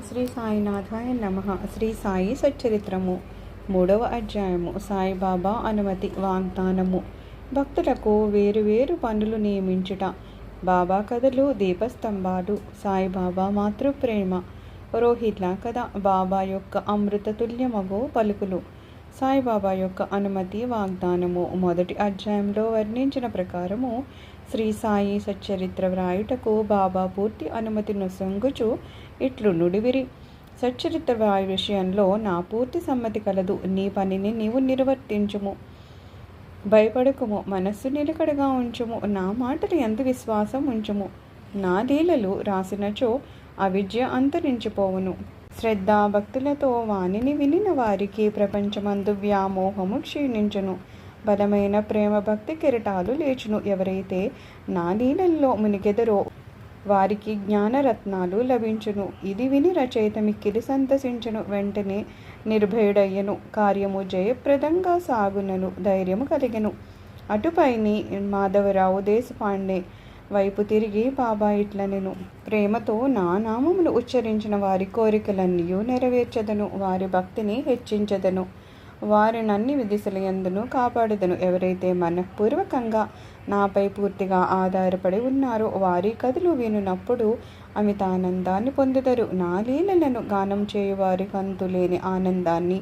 శ్రీ సాయినాథాయ నమ. శ్రీ సాయి సచ్చరిత్రము. మూడవ అధ్యాయము. సాయిబాబా అనుమతి వాగ్దానము. భక్తులకు వేరువేరు పనులు నియమించుట. బాబా కథలు దీపస్తంభాలు సాయిబాబా మాతృప్రేమ. రోహిత్ల కథ బాబా యొక్క అమృతతుల్యమగో పలుకులు. సాయిబాబా యొక్క అనుమతి వాగ్దానము. మొదటి అధ్యాయంలో వర్ణించిన ప్రకారము శ్రీ సాయి సచ్చరిత్ర వ్రాయుటకు బాబా పూర్తి అనుమతి నొసంగుచు ఇట్లు నుడివిరి. సచ్చరిత్ర వ్రాయు విషయంలో నా పూర్తి సమ్మతి కలదు. నీ పనిని నీవు నిర్వర్తించుము. భయపడకుము. మనస్సు నిలకడగా ఉంచుము. నా మాటలు ఎంత విశ్వాసం ఉంచుము. నా లీలలు రాసినచో అవిద్య అంతరించిపోవును. శ్రద్ధా భక్తులతో వాణిని వినిన వారికి ప్రపంచమందు వ్యామోహము క్షీణించును. బలమైన ప్రేమ భక్తి కిరటాలు లేచును. ఎవరైతే నా లీలల్లో మునిగెదరో వారికి జ్ఞానరత్నాలు లభించును. ఇది విని రచయిత మిక్కిలి సంతసించును. వెంటనే నిర్భయుడయ్యను. కార్యము జయప్రదంగా సాగునను. ధైర్యము కలిగెను. అటుపైని మాధవరావు దేశపాండే వైపు తిరిగి బాబా ఇట్లనెను ప్రేమతో నా నామములు ఉచ్చరించిన వారి కోరికలన్నీ నెరవేర్చదను. వారి భక్తిని హెచ్చించదను. వారిని నన్ని విధిశల ఎందును కాపాడుదను. ఎవరైతే మనఃపూర్వకంగా నాపై పూర్తిగా ఆధారపడి ఉన్నారో వారి కథలు వినునప్పుడు అమితానందాన్ని పొందుదరు. నా లీలలను గానం చేయువారి కంతులేని ఆనందాన్ని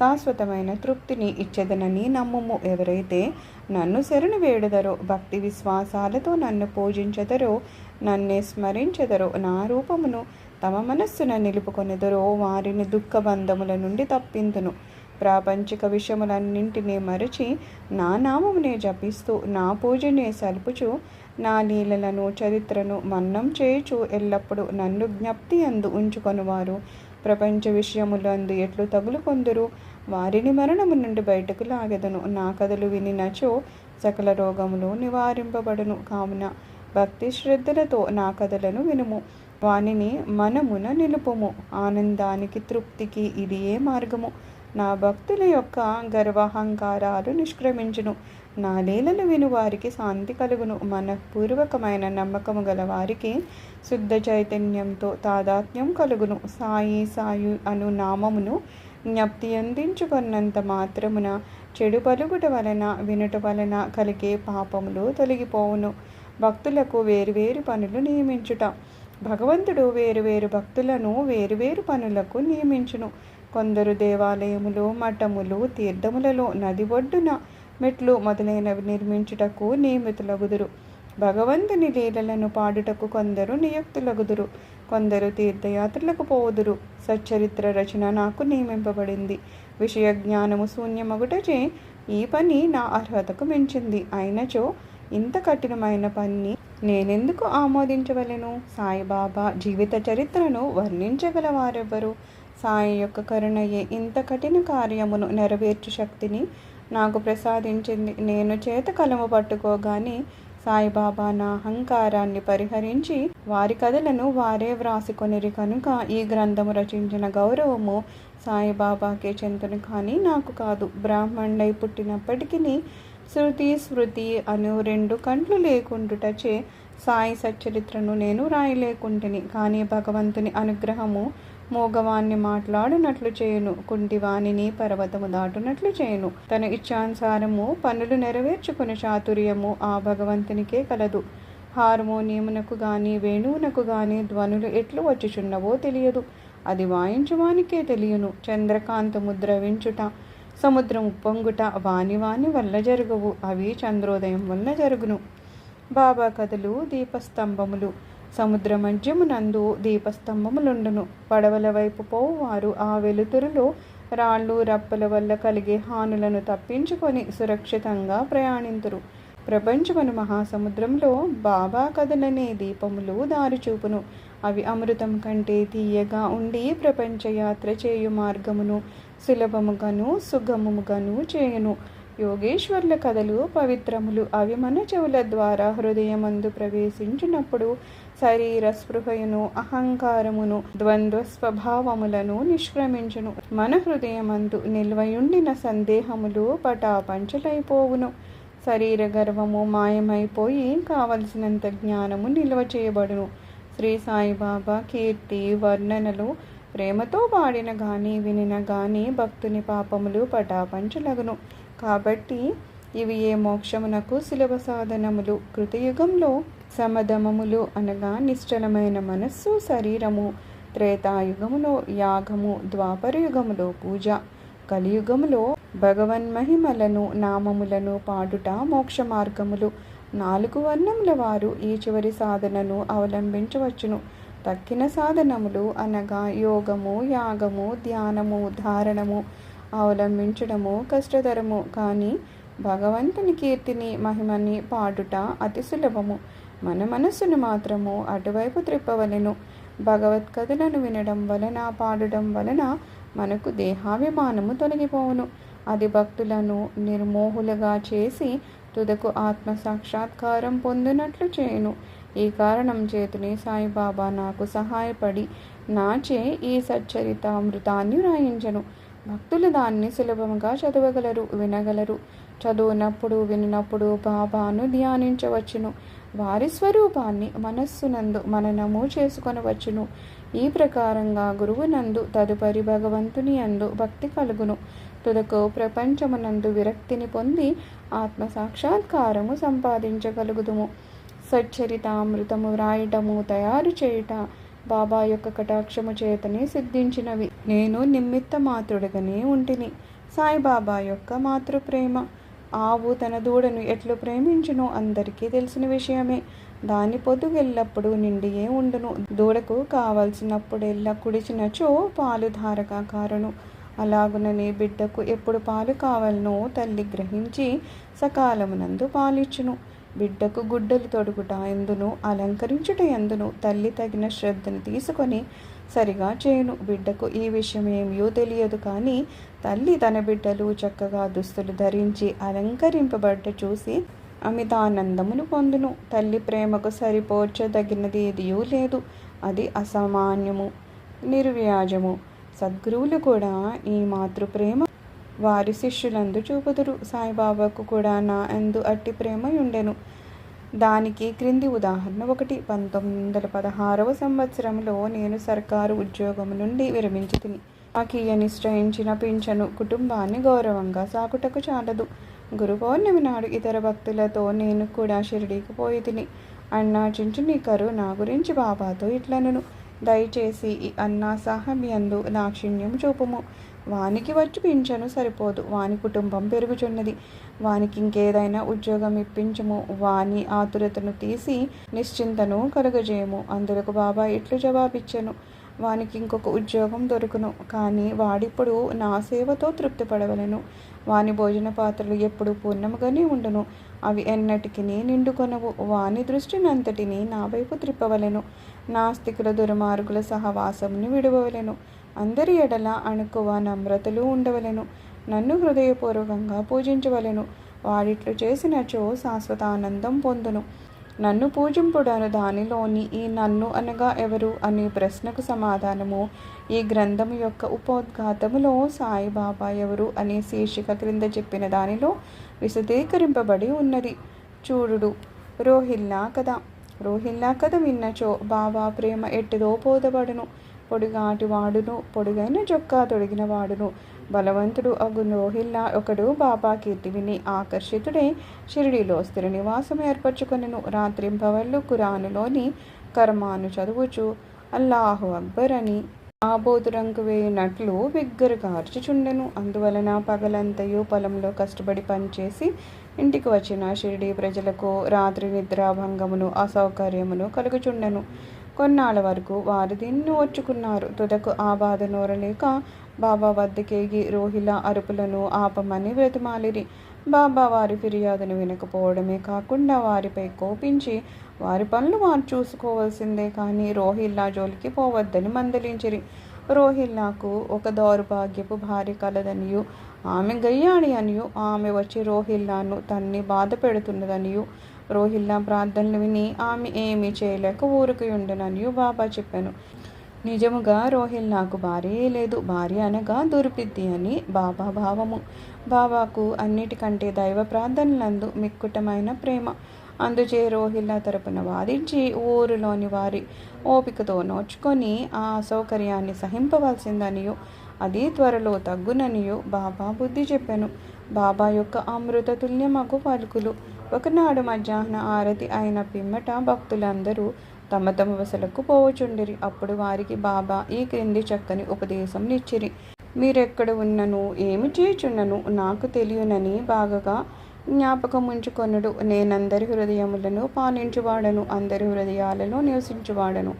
శాశ్వతమైన తృప్తిని ఇచ్చేదనని నమ్ముము. ఎవరైతే నన్ను శరణు వేడుదరో భక్తి విశ్వాసాలతో నన్ను పూజించదరో నన్నే స్మరించదరో నా రూపమును తమ మనస్సున నిలుపుకొనెదరో వారిని దుఃఖబంధముల నుండి తప్పింతును ప్రాపంచిక విషయములన్నింటినీ మరచి నా నామమునే జపిస్తూ నా పూజనే సలుపుచు నా లీలలను చరిత్రను మన్నం చేయుచు ఎల్లప్పుడూ నన్ను జ్ఞప్తి అందు ఉంచుకొనువారు. ప్రపంచ విషయములందు ఎట్లు తగులుకొందురు వారిని మరణము నుండి బయటకు లాగెదను. నా కథలు వినినచో సకల రోగములు నివారింపబడును. కావున భక్తి శ్రద్ధలతో నా కథలను వినుము. వానిని మనమున నిలుపుము. ఆనందానికి తృప్తికి ఇది ఏ మార్గము. నా భక్తుల యొక్క గర్వహంకారాలు నిష్క్రమించును. నా లీలలు విను వారికి శాంతి కలుగును. మనపూర్వకమైన నమ్మకము గల వారికి శుద్ధ చైతన్యంతో తాదాత్మ్యం కలుగును. సాయి సాయు అను నామమును జ్ఞప్తి అందించుకున్నంత మాత్రమున చెడు పలుకుట వలన వినుట వలన కలిగే పాపములు తొలగిపోవును. భక్తులకు వేరువేరు పనులు నియమించుట. భగవంతుడు వేరువేరు భక్తులను వేరువేరు పనులకు నియమించును. కొందరు దేవాలయములు మఠములు తీర్థములలో నది ఒడ్డున మెట్లు మొదలైనవి నిర్మించుటకు నియమితులగుదురు. భగవంతుని లీలలను పాడుటకు కొందరు నియుక్తులగుదురు. కొందరు తీర్థయాత్రలకు పోవుదురు. సచ్చరిత్ర రచన నాకు నియమింపబడింది. విషయ జ్ఞానము శూన్యమగుటచే ఈ పని నా అర్హతకు మించింది. అయినచో ఇంత కఠినమైన పని నేనెందుకు ఆమోదించవలను? సాయిబాబా జీవిత చరిత్రను వర్ణించగల వారెవ్వరు సాయి యొక్క కరుణయే ఇంత కఠిన కార్యమును నెరవేర్చు శక్తిని నాకు ప్రసాదించింది. నేను చేత కలము పట్టుకోగానే సాయిబాబా నా అహంకారాన్ని పరిహరించి వారి కథలను వారే వ్రాసుకొనిరి కనుక ఈ గ్రంథము రచించిన గౌరవము సాయిబాబాకే చెందును కానీ నాకు కాదు. బ్రాహ్మణుడై పుట్టినప్పటికీ శృతి స్మృతి అను రెండు కంట్లు లేకుండుటచే సాయి సచ్చరిత్రను నేను రాయలేకుంటుని. కానీ భగవంతుని అనుగ్రహము మోగవాన్ని మాట్లాడునట్లు చేయును. కుంటివాణిని పర్వతము దాటునట్లు చేయను. తన ఇచ్చానుసారము పనులు నెరవేర్చుకుని చాతుర్యము ఆ భగవంతునికే కలదు. హార్మోనియమునకు గాని వేణువునకు గాని ధ్వనులు ఎట్లు వచ్చుచున్నవో తెలియదు. అది వాయించువానికే తెలియను. చంద్రకాంతము ద్రవించుట సముద్రం ఉప్పొంగుట వాని వాని వల్ల జరగవు అవి చంద్రోదయం వల్ల జరుగును. బాబా కథలు దీపస్తంభములు సముద్ర మధ్యమునందు దీపస్తంభములుండును. పడవల వైపు పోవువారు ఆ వెలుతురులో రాళ్ళు రప్పల వల్ల కలిగే హానులను తప్పించుకొని సురక్షితంగా ప్రయాణింతురు. ప్రపంచమను మహాసముద్రంలో బాబా కథలనే దీపములు దారి చూపును అవి అమృతం కంటే తీయగా ఉండి ప్రపంచ యాత్ర చేయు మార్గమును సులభముగాను సుగమముగాను చేయును. యోగేశ్వర్ల కథలు పవిత్రములు. అవి మన చెవుల ద్వారా హృదయమందు ప్రవేశించినప్పుడు శరీర స్పృహయును అహంకారమును ద్వంద్వ స్వభావములను నిష్క్రమించును. మన హృదయమందు నిల్వయుండిన సందేహములు పటాపంచలైపోవును. శరీర గర్వము మాయమైపోయి కావలసినంత జ్ఞానము నిల్వ చేయబడును. శ్రీ సాయిబాబా కీర్తి వర్ణనలు ప్రేమతో పాడిన గాని వినిన గాని భక్తుని పాపములు పటాపంచలగును. కాబట్టి ఇవి ఏ మోక్షమునకు సులభ సాధనములు? కృతయుగంలో సమధమములు అనగా నిశ్చలమైన మనస్సు శరీరము త్రేతాయుగములో యాగము ద్వాపరయుగములో పూజ. కలియుగములో భగవన్మహిమలను నామములను పాడుట మోక్ష మార్గములు. నాలుగు వర్ణముల వారు ఈ చివరి సాధనను అవలంబించవచ్చును. తక్కిన సాధనములు అనగా యోగము యాగము ధ్యానము ధారణము అవలంబించడము కష్టతరము. కానీ భగవంతుని కీర్తిని మహిమని పాడుట అతి సులభము. మన మనస్సును మాత్రము అటువైపు త్రిప్పవలెను. భగవత్ కథలను వినడం వలన పాడడం వలన మనకు దేహాభిమానము తొలగిపోవును. అది భక్తులను నిర్మోహులుగా చేసి తుదకు ఆత్మ సాక్షాత్కారం పొందినట్లు చేయను. ఈ కారణం చేతనే సాయిబాబా నాకు సహాయపడి నాచే ఈ సచ్చరితామృతాన్ని వ్రాయించను. భక్తులు దాన్ని సులభంగా చదవగలరు వినగలరు. చదువునప్పుడు వినినప్పుడు బాబాను ధ్యానించవచ్చును. వారి స్వరూపాన్ని మనస్సునందు మననము చేసుకొనవచ్చును. ఈ ప్రకారంగా గురువునందు తదుపరి భగవంతుని అందు భక్తి కలుగును. తుదకు ప్రపంచమునందు విరక్తిని పొంది ఆత్మ సాక్షాత్కారము సంపాదించగలుగుదుము. సచ్చరితామృతము వ్రాయటము తయారు చేయుట బాబా యొక్క కటాక్షము చేతనే సిద్ధించినవి. నేను నిమిత్త మాతృడగానే ఉంటిని. సాయిబాబా యొక్క మాతృప్రేమ. ఆవు తన దూడను ఎట్లు ప్రేమించునో అందరికీ తెలిసిన విషయమే. దాని పొదుగెల్లప్పుడు నిండియే ఉండును. దూడకు కావలసినప్పుడెల్లా కుడిచినచో పాలు ధారక కారును. అలాగుననే బిడ్డకు ఎప్పుడు పాలు కావాలనో తల్లి గ్రహించి సకాలమునందు పాలిచ్చును. బిడ్డకు గుడ్డలు తొడుగుట ఎందును అలంకరించుట ఎందును తల్లి తగిన శ్రద్ధను తీసుకొని సరిగా చేయను. బిడ్డకు ఈ విషయం ఏమియో తెలియదు కానీ తల్లి తన బిడ్డలు చక్కగా దుస్తులు ధరించి అలంకరింపబడ్డ చూసి అమితానందమును పొందును. తల్లి ప్రేమకు సరిపోర్చదగినది ఏదియూ లేదు. అది అసామాన్యము నిర్వ్యాజము. సద్గురువులు కూడా ఈ మాతృప్రేమ వారి శిష్యులందు చూపుదురు. సాయిబాబాకు కూడా నా ఎందు అట్టి ప్రేమ ఉండెను దానికి క్రింది ఉదాహరణ ఒకటి. పంతొమ్మిది వందల పదహారవ సంవత్సరంలో నేను సర్కారు ఉద్యోగం నుండి విరమించి తిని మాకీయ నిశ్చయించిన పింఛను కుటుంబాన్ని గౌరవంగా సాకుటకు చాలదు. గురు పౌర్ణమి నాడు ఇతర భక్తులతో నేను కూడా షిరిడీకి పోయి తిని అన్నా చించునీకరు నా గురించి బాబాతో ఇట్లనను. దయచేసి ఈ అన్నా సాహమ్యందు దాక్షిణ్యం చూపుము. వానికి వచ్చి పింఛను సరిపోదు. వాని కుటుంబం పెరుగుచున్నది. వానికి ఇంకేదైనా ఉద్యోగం ఇప్పించము. వాని ఆతురతను తీసి నిశ్చింతను కలుగజేయము. అందులకు బాబా ఇట్లు జవాబిచ్చెను? వానికి ఇంకొక ఉద్యోగం దొరుకును. కానీ వాడిప్పుడు నా సేవతో తృప్తిపడవలను. వాని భోజన పాత్రలు ఎప్పుడు పూర్ణముగానే ఉండును. అవి ఎన్నటికీ నిండుకొనవు. వాని దృష్టినంతటిని నా వైపు త్రిప్పవలెను. నాస్తికుల దుర్మార్గుల సహవాసమును విడవలను అందరి ఎడల అణుకువ నమ్రతలు ఉండవలెను. నన్ను హృదయపూర్వకంగా పూజించవలెను. వాడిట్లు చేసినచో శాశ్వత ఆనందం పొందును. నన్ను పూజింపుడను దానిలోని ఈ నన్ను అనగా ఎవరు అనే ప్రశ్నకు సమాధానము ఈ గ్రంథం యొక్క ఉపోద్ఘాతములో సాయిబాబా ఎవరు అనే శీర్షిక క్రింద చెప్పిన దానిలో విశదీకరింపబడి ఉన్నది. చూడుడు రోహిల్లా కథ. రోహిల్లా కథ విన్నచో బాబా ప్రేమ ఎట్టిదో బోధపడును. పొడిగాటి వాడును పొడిగైన చొక్కా తొడిగిన వాడును. బలవంతుడు అగు రోహిల్లా ఒకడు బాబా కీర్తి విని ఆకర్షితుడై షిరిడిలో స్థిర నివాసం ఏర్పరచుకొనెను. రాత్రింపవళ్ళు కురానులోని కర్మాను చదువుచు. అల్లాహు అక్బర్ అని ఆబోతురంకు వేయినట్లు బిగ్గరగా అర్చుచుండెను. అందువలన పగలంతయు పొలంలో కష్టపడి పనిచేసి ఇంటికి వచ్చిన షిరిడి ప్రజలకు రాత్రి నిద్రాభంగమును అసౌకర్యమును కలుగుచుండెను. కొన్నాళ్ళ వరకు వారు దీన్ని ఓర్చుకున్నారు తుదకు ఆ బాధ నోరలేక బాబా వద్దకేగి రోహిల అరుపులను ఆపమని బ్రతిమాలిరి. బాబా వారి ఫిర్యాదును వినకపోవడమే కాకుండా వారిపై కోపించి వారి పనులు వారు చూసుకోవాల్సిందే కానీ రోహిల్లా జోలికి పోవద్దని మందలించిరి. రోహిల్లాకు ఒక దౌర్భాగ్యపు భార్య కలదనియు ఆమె గయ్యాడి అనియు ఆమె వచ్చి రోహిల్లాను తన్ని బాధ పెడుతున్నదనియు రోహిల్లా ప్రార్థనలు విని ఆమె ఏమీ చేయలేక ఊరికి బాబా చెప్పాను. నిజముగా రోహిల్ నాకు భార్యే లేదు భార్య అనగా దుర్పిద్ది అని బాబా భావము. బాబాకు అన్నిటికంటే దైవ ప్రార్థనలందు మిక్కుటమైన ప్రేమ. అందుచే రోహిల్ల తరపున వాదించి ఊరిలోని వారి ఓపికతో నోచుకొని ఆ అసౌకర్యాన్ని సహింపవలసిందనియు అది త్వరలో తగ్గుననియు బాబా బుద్ధి చెప్పాను. బాబా యొక్క అమృత తుల్యమగు పలుకులు. ఒకనాడు మధ్యాహ్న ఆరతి అయిన పిమ్మట భక్తులందరూ తమ తమ వసలకు పోవచుండిరి. అప్పుడు వారికి బాబా ఈ క్రింది చక్కని ఉపదేశం నిచ్చిరి. మీరెక్కడ ఉన్నను? ఏమి చేయుచున్నను? నాకు తెలియనని బాగగా జ్ఞాపకముంచుకొనుడు. నేనందరి హృదయములను పాలించువాడను. అందరి హృదయాలలో నివసించువాడను.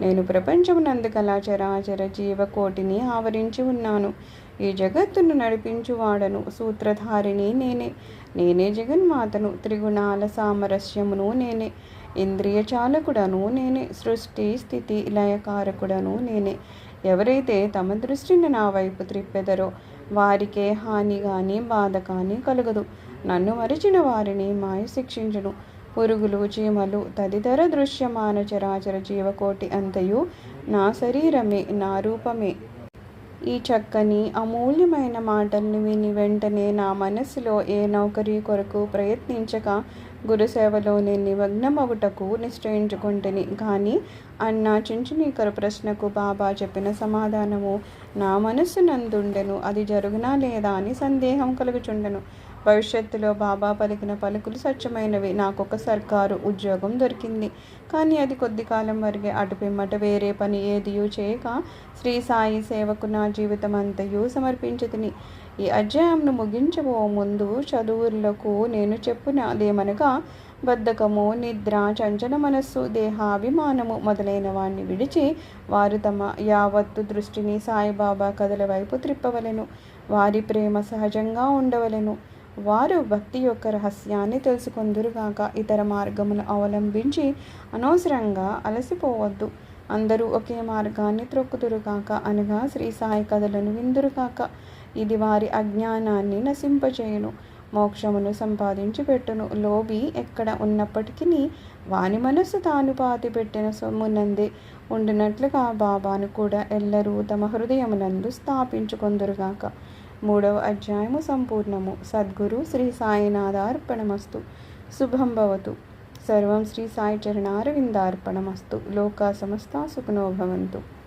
నేను ప్రపంచమునందు కళాచరాచర జీవకోటిని ఆవరించి ఉన్నాను. ఈ జగత్తును నడిపించువాడను. సూత్రధారిని నేనే. నేనే జగన్మాతను. త్రిగుణాల సామరస్యమును నేనే. ఇంద్రియ చాలకుడను నేనే. సృష్టి స్థితి లయకారకుడను నేనే. ఎవరైతే తమ దృష్టిని నా వైపు త్రిప్పెదరో వారికే హాని కానీ బాధ కానీ కలగదు. నన్ను మరిచిన వారిని మాయ శిక్షించును. పురుగులు చీమలు తదితర దృశ్యమాన చరాచర జీవకోటి అంతయు నా శరీరమే నా రూపమే. ఈ చక్కని అమూల్యమైన మాటల్ని విని వెంటనే నా మనసులో ఏ నౌకరీ కొరకు ప్రయత్నించక గురుసేవలోనే నిమగ్నమగుటకు నిశ్చయించుకుంటుని. కానీ అన్న చించునీకర ప్రశ్నకు బాబా చెప్పిన సమాధానము నా మనస్సు నందుండెను. అది జరుగునా లేదా అని సందేహం కలుగుచుండెను. భవిష్యత్తులో బాబా పలికిన పలుకులు స్వచ్ఛమైనవి నాకు ఒక సర్కారు ఉద్యోగం దొరికింది. కానీ అది కొద్ది కాలం వరకే అటు పిమ్మట వేరే పని ఏదియూ చేయక శ్రీ సాయి సేవకు నా జీవితం అంతయు సమర్పించుతుని. ఈ అధ్యాయంను ముగించబో ముందు చదువులకు నేను చెప్పునదేమనగా బద్ధకము నిద్ర చంచల మనస్సు దేహాభిమానము మొదలైన వాణ్ణి విడిచి వారు తమ యావత్తు దృష్టిని సాయిబాబా కథల వైపు త్రిప్పవలను. వారి ప్రేమ సహజంగా ఉండవలెను. వారు భక్తి యొక్క రహస్యాన్ని తెలుసుకుందురుగాక ఇతర మార్గమును అవలంబించి అనవసరంగా అలసిపోవద్దు. అందరూ ఒకే మార్గాన్ని త్రొక్కుదురుగాక అనగా శ్రీ సాయి కథలను విందురుగాక. ఇది వారి అజ్ఞానాన్ని నశింపచేయును మోక్షమును సంపాదించి పెట్టును లోబి ఎక్కడ ఉన్నప్పటికీ వాని మనస్సు తాను పాతి పెట్టిన సొమ్మునందే ఉండినట్లుగా బాబాను కూడా ఎల్లరూ తమ హృదయమునందు స్థాపించుకొందురుగాక. మూడవ అధ్యాయము సంపూర్ణము. సద్గురు శ్రీ సాయినాథార్పణమస్తు. శుభం భవతు. సర్వం శ్రీ సాయి చరణారవిందార్పణమస్తు లోకా సమస్త సుఖనోభవంతు